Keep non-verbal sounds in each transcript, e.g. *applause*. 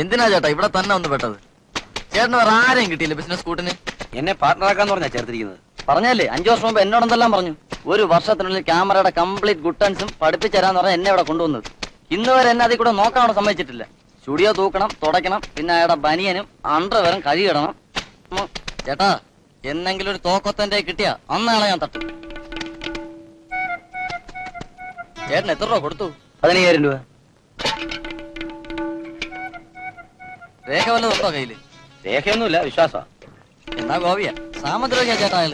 എന്തിനാ ചേട്ടാ ഇവിടെ തന്നെ ഒന്ന് പെട്ടത്? ചേട്ടന് വേറെ ആരെയും കിട്ടിയില്ല ബിസിനസ് കൂട്ടിന്? എന്നെ പാർട്ട്ണറാക്കാന്ന് പറഞ്ഞാ ചേർത്തിരിക്കുന്നത്. പറഞ്ഞല്ലേ അഞ്ചു വർഷം മുമ്പ് എന്നോടെന്തെല്ലാം പറഞ്ഞു? ഒരു വർഷത്തിനുള്ളിൽ ക്യാമറയുടെ കംപ്ലീറ്റ് ഗുട്ടൻസും പഠിപ്പിച്ചു തരാന്ന് പറഞ്ഞാൽ എന്നെ ഇവിടെ കൊണ്ടുവന്നത്. ഇന്ന് വരെ എന്നെ അതിൽ കൂടെ നോക്കാൻ അവിടെ സമ്മതിച്ചിട്ടില്ല. സ്റ്റുഡിയോ തൂക്കണം തുടയ്ക്കണം പിന്നെ അയാളുടെ ബനിയനും അണ്ടർവെറും കഴുകിടണം. ചേട്ടാ എന്നെങ്കിലും ഒരു തോക്കത്തന്റെ കിട്ടിയ അന്നാളെ ഞാൻ തട്ടും. ചേട്ടൻ എത്ര രൂപ കൊടുത്തു? പതിനയ്യായിരം രൂപ. രേഖ വല്ല ഉണ്ടോ കയ്യിൽ? രേഖയൊന്നുമില്ല വിശ്വാസ എന്നാ ഗോപിയ സാമദ്രോഹിയ ചേട്ടാ അയാൾ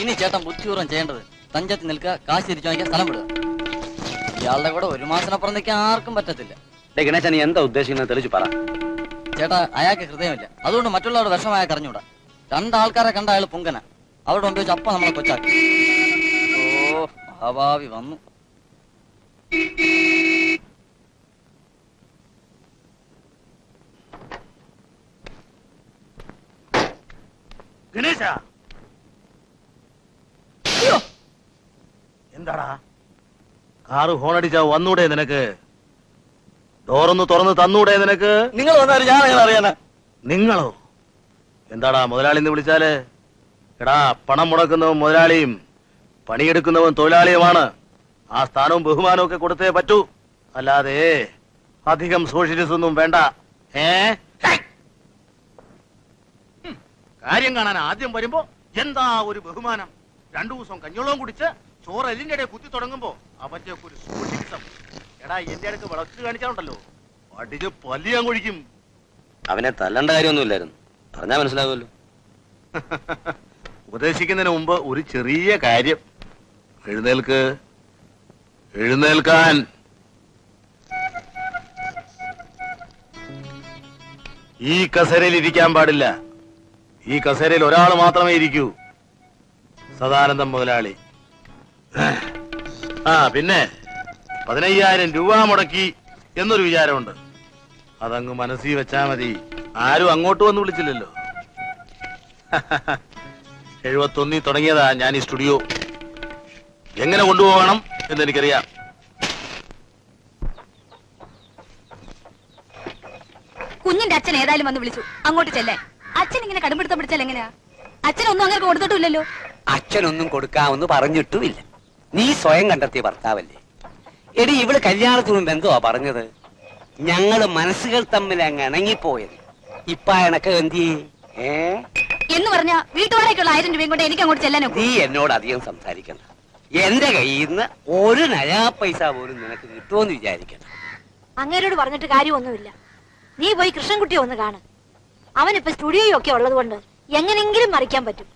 ഇനി ചേട്ടൻ ബുദ്ധിപൂർവം ചെയ്യേണ്ടത് തഞ്ചത്ത് നിൽക്കുക കാശ് തിരിച്ചു വാങ്ങിക്കാൻ സ്ഥലം വിടുക. ഇയാളുടെ കൂടെ ഒരു മാസത്തിനപ്പുറം നിൽക്കാൻ ആർക്കും പറ്റത്തില്ല. ഗണേശൻ ഗണേശ നീ എന്താ ഉദ്ദേശിക്കുന്നത് തെളിച്ചു പറ. ചേട്ടാ അയാൾക്ക് ഹൃദയമില്ല. അതുകൊണ്ട് മറ്റുള്ളവരുടെ വിഷമം കറിഞ്ഞൂടാ രണ്ടാൾക്കാരെ കണ്ട അയാൾ പുങ്കന. അവരുടെ മുമ്പ് വെച്ച് അപ്പ നമ്മളെ കൊച്ചാക്കി. ഓ അഭാവി വന്നു. ഗണേശ. എന്താടാ? കാറ് ഹോണടിച്ചാ വന്നൂടെ നിനക്ക്? ഡോറൊന്ന് തുറന്ന് തന്നൂടെ നിനക്ക്? നിങ്ങൾ വന്നാലും ഞാൻ എങ്ങനെ അറിയാനാ. നിങ്ങളോ? എന്താടാ മുതലാളി എന്ന് വിളിച്ചാൽ? എടാ പണം മുടക്കുന്നവൻ മുതലാളിയും പണിയെടുക്കുന്നവൻ തൊഴിലാളിയുമാണ്. ആ സ്ഥാനവും ബഹുമാനവും ഒക്കെ കൊടുത്തേ പറ്റൂ. അല്ലാതെ അധികം സോഷ്യലിസ്റ്റ് ഒന്നും വേണ്ട. ഏ? കാര്യം കാണാൻ ആദ്യം വരുമ്പോ എന്താ ഒരു ബഹുമാനം? രണ്ടു ദിവസം കഞ്ഞോളവും കുടിച്ച് ചോറ് എല്ലിന്റെ ഇടയിൽ കുത്തി തുടങ്ങുമ്പോ അവന്റെ ഒരു സോഷ്യലിസം എടാ എന്റെ അടുക്ക് വിളക്ക് കാണിച്ചാണ്ടല്ലോ അടിച്ച് പല്ലിയാൻ കൊഴിക്കും. അവനെ തല്ലണ്ട കാര്യമൊന്നുമില്ലായിരുന്നു. പറഞ്ഞാ മനസ്സിലാവുമല്ലോ. *laughs* ഉപദേശിക്കുന്നതിന് മുമ്പ് ഒരു ചെറിയ കാര്യം. എഴുന്നേൽക്ക്. എഴുന്നേൽക്കാൻ. ഈ കസരയിൽ ഇരിക്കാൻ പാടില്ല. ഈ കസേരയിൽ ഒരാൾ മാത്രമേ ഇരിക്കൂ. സദാനന്ദം മുതലാളി. ആ പിന്നെ പതിനയ്യായിരം രൂപ മുടക്കി എന്നൊരു വിചാരമുണ്ട്. അതങ്ങ് മനസ്സിൽ വെച്ചാ മതി. ആരും അങ്ങോട്ട് വന്ന് വിളിച്ചില്ലല്ലോ. എഴുപത്തൊന്നിൽ തുടങ്ങിയതാ ഞാൻ ഈ സ്റ്റുഡിയോ. എങ്ങനെ കൊണ്ടുപോകണം എന്ന് എനിക്കറിയാം കുഞ്ഞിന്റെ അച്ഛൻ ഏതായാലും വന്ന് വിളിച്ചു. അങ്ങോട്ട് ചെല്ലേ അച്ഛൻ ഇങ്ങനെ കടുംപിടുത്തം പിടിച്ചാൽ എങ്ങനെയാ? അച്ഛനൊന്നും അങ്ങനെ കൊടുത്തിട്ടില്ലല്ലോ. അച്ഛനൊന്നും കൊടുക്കാമെന്ന് പറഞ്ഞിട്ടുമില്ല. നീ സ്വയം കണ്ടെത്തിയ ഭർത്താവല്ലേ? എടി ഇവൾ കല്യാണത്തിന് മുമ്പ് എന്തുവാ പറഞ്ഞത്. ഞങ്ങൾ മനസ്സുകൾ തമ്മിൽ അങ്ങ് ഇണങ്ങിപ്പോയത്. ഇപ്പ എന്തി ഏ? എന്ന് പറഞ്ഞ വീട്ടുകാരേക്കുള്ള ആയിരം രൂപയും കൊണ്ട് എനിക്ക് അങ്ങോട്ട് ചെല്ലാനോ? നീ എന്നോട് അധികം സംസാരിക്കണ്ട. എന്റെ കയ്യിൽ നിന്ന് ഒരു നയാ പൈസ പോലും നിനക്ക് കിട്ടുമെന്ന് വിചാരിക്കണം അങ്ങേരോട് പറഞ്ഞിട്ട് കാര്യമൊന്നുമില്ല. നീ പോയി കൃഷ്ണൻകുട്ടിയെ ഒന്ന് കാണ്. അവനിപ്പോ സ്റ്റുഡിയോയും ഒക്കെ ഉള്ളത് കൊണ്ട് എങ്ങനെങ്കിലും മറിക്കാൻ പറ്റും.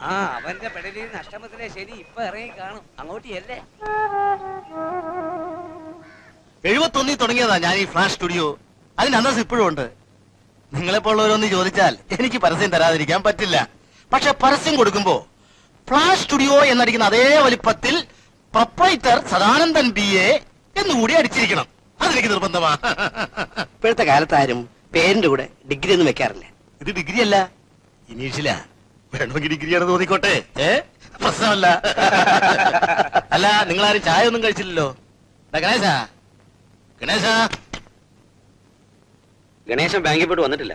ആ അവന്റെ പെടലി നഷ്ടമത്തിലെ ശരി ഇപ്പൊ ഇറങ്ങി കാണും. അങ്ങോട്ട് അല്ലേ എഴുപത്തൊന്നിൽ തുടങ്ങിയതാ ഞാൻ ഈ ഫ്ലാഷ് സ്റ്റുഡിയോ. അതിന് അന്തസ് ഇപ്പോഴും ഉണ്ട്. നിങ്ങളെപ്പോഴുള്ളവരൊന്ന് ചോദിച്ചാൽ എനിക്ക് പരസ്യം തരാതിരിക്കാൻ പറ്റില്ല. പക്ഷെ പരസ്യം കൊടുക്കുമ്പോ ഫ്ലാഷ് സ്റ്റുഡിയോ എന്നടിക്കുന്ന അതേ വലിപ്പത്തിൽ പ്രൊപ്രൈറ്റർ സദാനന്ദൻ ബി എ എന്നുകൂടി അടിച്ചിരിക്കണം. അതെനിക്ക് നിർബന്ധമാ. ഇപ്പോഴത്തെ കാലത്ത് ആരും പേരിന്റെ കൂടെ ഡിഗ്രി ഒന്നും വെക്കാറില്ല. ഇത് ഡിഗ്രി അല്ല ഇനീഷില വേണമെങ്കിൽ ഡിഗ്രിയാണ് തോന്നിക്കോട്ടെ. ഏ? പ്രശ്നമല്ല. *laughs* അല്ല നിങ്ങൾ ആരും ചായ ഒന്നും കഴിച്ചില്ലല്ലോ ഗണേശ. ഗണേശ. ഗണേശൻ ബാങ്കിൽ പോയിട്ട് വന്നിട്ടില്ല.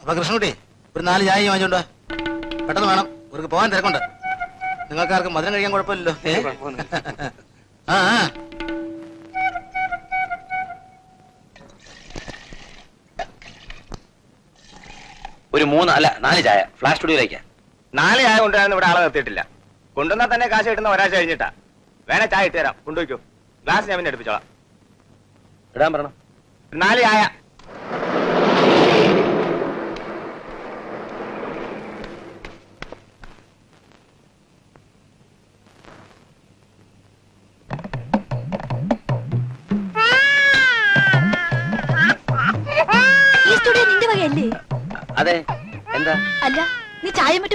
അപ്പൊ കൃഷ്ണകുട്ടി ഒരു നാല് ചായ വാങ്ങിച്ചോണ്ട്. പെട്ടെന്ന് വേണം. ഇവർക്ക് പോകാൻ തിരക്കുണ്ട്. നിങ്ങൾക്കാർക്കും മധുരം കഴിക്കാൻ കുഴപ്പമില്ലല്ലോ. ആ ആ. ഒരു മൂന്ന് അല്ല നാല് ചായ. ഫ്ലാഷ് സ്റ്റുഡിയോയിലേക്ക് നാല് ചായ കൊണ്ടുവരാൻ ഇവിടെ ആളെ നിർത്തിയിട്ടില്ല കൊണ്ടുവന്നാൽ തന്നെ കാശ് കിട്ടുന്ന ഒരാഴ്ച കഴിഞ്ഞിട്ടാ. വേണേ ചായ ഇട്ട് തരാം. കൊണ്ടുപോയിക്കോ. ഗ്ലാസ് ഞാൻ പിന്നെ എടുപ്പിച്ചോളാം. ഇടാൻ പറയണം. നാല് ചായ.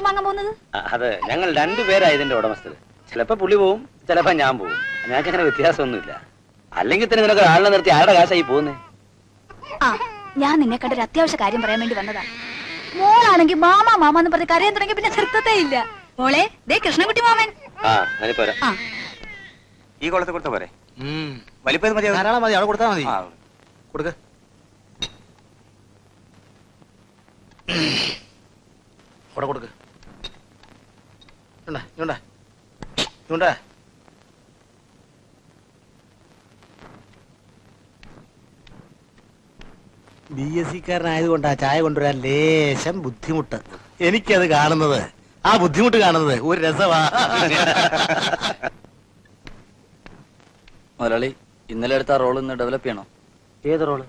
വാങ്ങാൻ പോകുന്നത്? അതെ ഞങ്ങൾ രണ്ടുപേരാ ഇതിന്റെ ഉടമസ്ഥർ ചിലപ്പോ പുള്ളി പോവും ചിലപ്പോ ഞാൻ പോവും. ഞങ്ങൾക്ക് അങ്ങനെ വ്യത്യാസമൊന്നുമില്ല. അല്ലെങ്കിൽ തന്നെ നിനക്ക് ആളിനെ നിർത്തി ആരുടെ കാശായി പോകുന്നേ? ആ ഞാൻ നിന്നെ കണ്ട ഒരു അത്യാവശ്യ കാര്യം പറയാൻ വേണ്ടി വന്നതാ. മോളാണെങ്കിൽ മാമ മാമ എന്ന് പറഞ്ഞ് കരയാൻ തുടങ്ങി പിന്നെ ചെറുത്തേ ഇല്ല. മോളെ ദേ കൃഷ്ണൻകുട്ടി മാമൻ. ആ അതിന് പോരാ. ആ. ഈ കുളത്തിൽ കൊടുത്ത പോരെ? വലിപ്പത് മതി ധാരാളം മതി അവിടെ കൊടുത്താൽ മതി. കൊടുക്ക. അവിടെ കൊടുക്ക്. ബി എസ് സിക്കാരനായതുകൊണ്ടാ ചായ കൊണ്ടുവരാൻ ലേശം ബുദ്ധിമുട്ട്. എനിക്കത് കാണുന്നത്. ആ ബുദ്ധിമുട്ട് കാണുന്നത് ഒരു രസമാ മുതലാളി ഇന്നലെ എടുത്ത റോൾ ഇന്ന് ഡെവലപ്പ് ചെയ്യണോ? ഏത് റോൾ?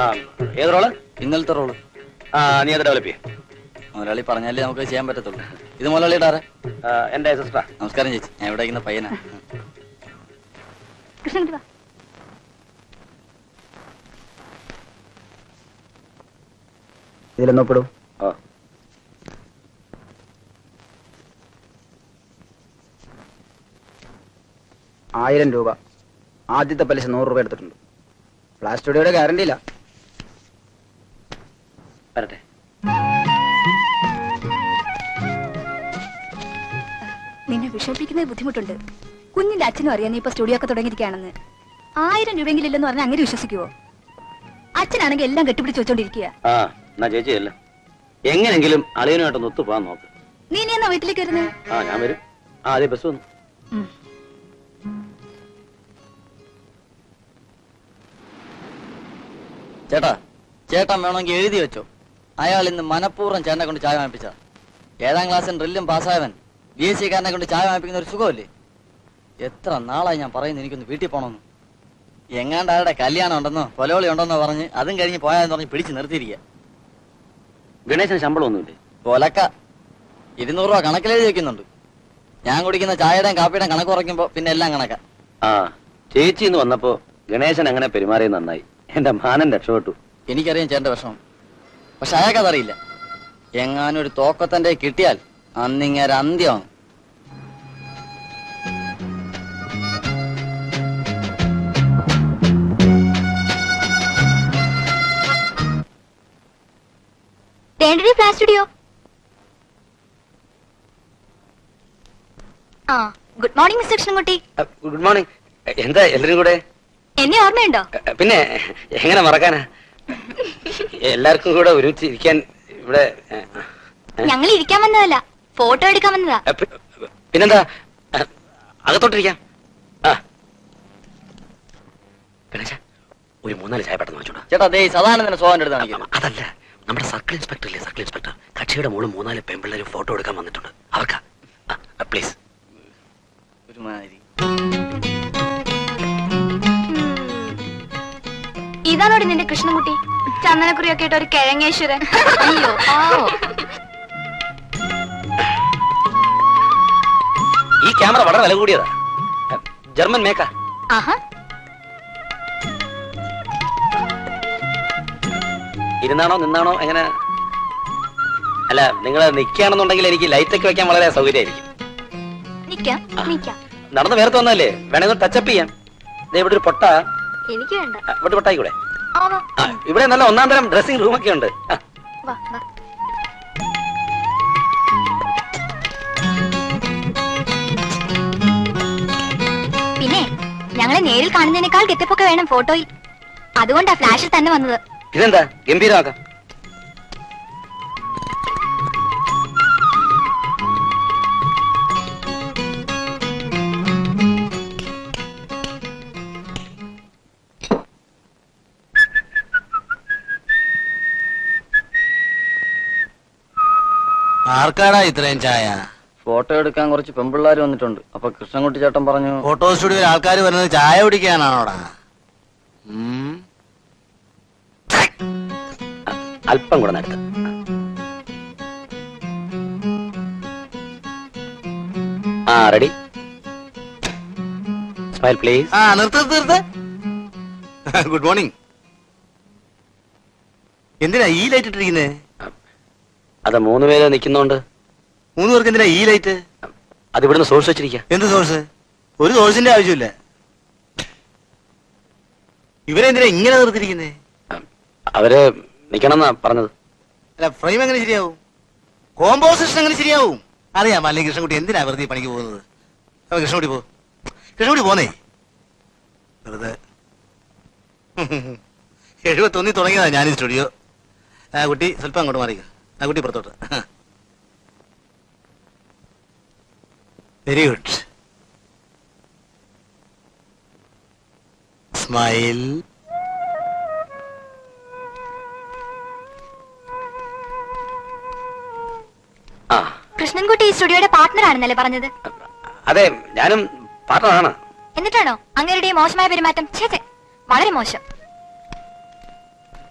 ആ ഏത് റോൾ? ഇന്നലത്തെ റോൾ. ആ നീ അത് ഡെവലപ്പ് ചെയ്യും. മുതലാളി പറഞ്ഞാലേ നമുക്ക് ചെയ്യാൻ പറ്റത്തുള്ളൂ. ഇത് മുതലാളിയുടെ ആരെ എന്റെ സിസ്റ്ററാ. നമസ്കാരം ചേച്ചി. ഞാൻ ഇവിടെ ഇരിക്കുന്ന പയ്യനാ. ഓ. ആയിരം രൂപ. ആദ്യത്തെ പലിശ നൂറ് രൂപ എടുത്തിട്ടുണ്ട്. ഫ്ലാഷ് സ്റ്റുഡിയോയുടെ ഗ്യാരണ്ടി ഇല്ല വരട്ടെ. വിഷമിപ്പിക്കുന്നത് ബുദ്ധിമുട്ടുണ്ട്. കുഞ്ഞിന്റെ അച്ഛനും അറിയാം നീ ഇപ്പൊ സ്റ്റുഡിയോ ഒക്കെ തുടങ്ങിയിരിക്കുകയാണെന്ന്. ആയിരം രൂപയെങ്കിലും ഇല്ലെന്ന് പറഞ്ഞാൽ അങ്ങനെ വിശ്വസിക്കുവോ? അച്ഛനാണെങ്കിൽ എല്ലാം കെട്ടിപ്പിടിച്ച് വെച്ചോണ്ടിരിക്കുക. ആ എന്നാ എങ്ങനെങ്കിലും അളിയനുമായിട്ടൊന്ന് ഒത്തു പോകാൻ നോക്ക്. നീ ഇനി എന്നാ വീട്ടിലേക്ക് വരുന്നത് ആ ഞാൻ വരും. ആ അതെ ബസ് വന്നു ചേട്ടാ ചേട്ടൻ വേണമെങ്കിൽ എഴുതി വെച്ചോ. അയാൾ ഇന്ന് മനഃപൂർവം ചേട്ടനെ കൊണ്ട് ചായ വാങ്ങിപ്പിച്ച ഏഴാം ക്ലാസ്സിൽ ഡ്രില്ലും പാസ്സായവൻ ബി എസ് സിക്കാരനെ കൊണ്ട് ചായ വാങ്ങിപ്പിക്കുന്ന ഒരു സുഖമല്ലേ? എത്ര നാളായി ഞാൻ പറയുന്നു എനിക്കൊന്ന് വീട്ടിൽ പോകണമെന്ന് എങ്ങാണ്ട് ആരുടെ കല്യാണം ഉണ്ടെന്നോ കൊലവളി ഉണ്ടെന്നോ പറഞ്ഞ് അതും കഴിഞ്ഞ് പോയാന്ന് പറഞ്ഞ് പിടിച്ചു നിർത്തിയിരിക്കുക ഗണേശന് ശമ്പളം ഒന്നുമില്ലേ കൊലക്ക. ഇരുന്നൂറ് രൂപ കണക്കിലെഴുതി വെക്കുന്നുണ്ട്. ഞാൻ കുടിക്കുന്ന ചായയുടെയും കാപ്പിയുടെയും കണക്ക് കുറയ്ക്കുമ്പോ പിന്നെ എല്ലാം കണക്ക. ആ ചേച്ചി ഇന്ന് വന്നപ്പോ ഗണേശൻ അങ്ങനെ പെരുമാറി നന്നായി. എന്റെ മാനൻ രക്ഷപ്പെട്ടു. എനിക്കറിയാം ചേട്ടന്റെ വിഷമം. പക്ഷെ അയാൾക്കതറിയില്ല. എങ്ങാനും ഒരു തോക്കത്തന്റെ കിട്ടിയാൽ അന്നിങ്ങേരെ തേണ്ടടി ഫ്ലാഷ് സ്റ്റുഡിയോ ആ good morning mister Krishnankutty. Good morning എന്താ എല്ലാരും കൂടെ? എന്നെ ഓർമ്മയുണ്ടോ? പിന്നെ എങ്ങനെ മറക്കാനാ? എല്ലാവർക്കും കൂടെ ഒരുമിച്ച് ഇരിക്കാൻ ഇവിടെ ഞങ്ങൾ ഇരിക്കാൻ വന്നതല്ല ഫോട്ടോ എടുക്കാൻ വന്നതാ. പിന്നെന്താ? അകത്തോട്ടിരിക്കാം. ഒരു മൂന്നാൽ ചായ പെട്ടെന്ന് വെച്ചോടാ ചേട്ടാ ദേ സാധാരണ തന്നെ സ്വാഭാവിക അതല്ല. നമ്മുടെ സർക്കിൾ ഇൻസ്പെക്ടർ ഇല്ലേ? Circle inspector. കക്ഷിയുടെ മോൾ മൂന്നാൽ പെൺപിള്ളേരും ഫോട്ടോ എടുക്കാൻ വന്നിട്ടുണ്ട്. അവർക്കാ. പ്ലീസ്. ഇതാണോടി നിന്റെ കൃഷ്ണൻകുട്ടി? ചന്ദനക്കുറിയൊക്കെ ഇട്ട ഒരു കിഴങ്ങേശ്വരൻ. അയ്യോ. ഈ ക്യാമറ വളരെ വില കൂടിയതാ. ജർമ്മൻ മേക്കാ. ആഹാ. ഇരുന്നാണോ നിന്നാണോ എങ്ങനെ? അല്ല നിങ്ങൾ നിൽക്കുകയാണെന്നുണ്ടെങ്കിൽ എനിക്ക് ലൈറ്റ് ഒക്കെ വെക്കാൻ വളരെ സൗകര്യമായിരിക്കും. നിക്കാം നിക്കാം. നടന്ന് വേർത്ത് വന്നല്ലേ വേണമെങ്കിൽ ടച്ചപ്പ് ചെയ്യാം. ദേ ഇവിടെ ഒരു പൊട്ട. എനിക്ക് വേണ്ട. ഇവിടെ പൊട്ടായിക്കൂടെ? ആ ഇവിടെ നല്ല ഒന്നാം തരം ഡ്രസ്സിംഗ് റൂമൊക്കെ ഉണ്ട്. വാ വാ. പിന്നെ ഞങ്ങളെ നേരിൽ കാണുന്നതിനേക്കാൾ ഗെറ്റപ്പൊക്കെ വേണം ഫോട്ടോയിൽ. അതുകൊണ്ടാ ഫ്ലാഷിൽ തന്നെ വന്നത്. ഇതെന്താ? ഗംഭീരമാക്കാം ആർക്കാടാ ഇത്രയും ചായ? ഫോട്ടോ എടുക്കാൻ കുറച്ച് പെമ്പിള്ളാർ വന്നിട്ടുണ്ട്. അപ്പൊ കൃഷ്ണൻകുട്ടി ചേട്ടൻ പറഞ്ഞു ഫോട്ടോ സ്റ്റുഡിയോയിൽ ആൾക്കാർ വരുന്നത് ചായ കുടിക്കാനാണോടാ? അല്പം കൂടെ നടത്തും ആ റെഡി സ്മൈൽ പ്ലീസ് ആ നിർത്ത് നിർത്ത് ഗുഡ് മോർണിംഗ് എന്തിനാ ഈ ലൈറ്റ് ഇട്ടിരിക്കുന്നേ? അത് മൂന്ന് പേര് നിൽക്കുന്നോണ്ട് മൂന്ന് പേർക്ക് എന്തിനാ ഈ ലൈറ്റ് അത് ഇവിടുന്ന് സോഴ്സ് വെച്ചിരിക്കുക എന്ത് സോഴ്സ് ഒരു സോഴ്സിന്റെ ആവശ്യമില്ല. ഇവരെന്തിനാ ഇങ്ങനെ നിർത്തിയിരിക്കുന്നേ? അവർ നിക്കണം പറഞ്ഞത്. അല്ല ഫ്രെയിം എങ്ങനെ ശരിയാവും? കോമ്പോസിഷൻ എങ്ങനെ ശരിയാവും? അറിയാം അല്ലെങ്കിൽ കൃഷ്ണൻകുട്ടി എന്തിനാ വെറുതെ പണിക്ക് പോകുന്നത്? അപ്പൊ കൃഷ്ണൻകുട്ടി പോ. കൃഷ്ണൻകുട്ടി പോന്നേ. വെറുതെ. എഴുപത്തൊന്നിൽ തുടങ്ങിയതാ ഞാൻ സ്റ്റുഡിയോ ആ കുട്ടി സ്വല്പം അങ്ങോട്ട് മാറിക്ക ആ കുട്ടി പുറത്തോട്ട്. വെരി ഗുഡ് സ്മൈൽ കൃഷ്ണൻകുട്ടി ഈ സ്റ്റുഡിയോയുടെ പാർട്ട്ണർ ആണെന്നല്ലേ പറഞ്ഞത്? അതെ ഞാനും പാർട്ണറാണ് എന്നിട്ടാണോ? അങ്ങേരുടെ മോശമായ പെരുമാറ്റം? ചേച്ചെ വളരെ മോശം.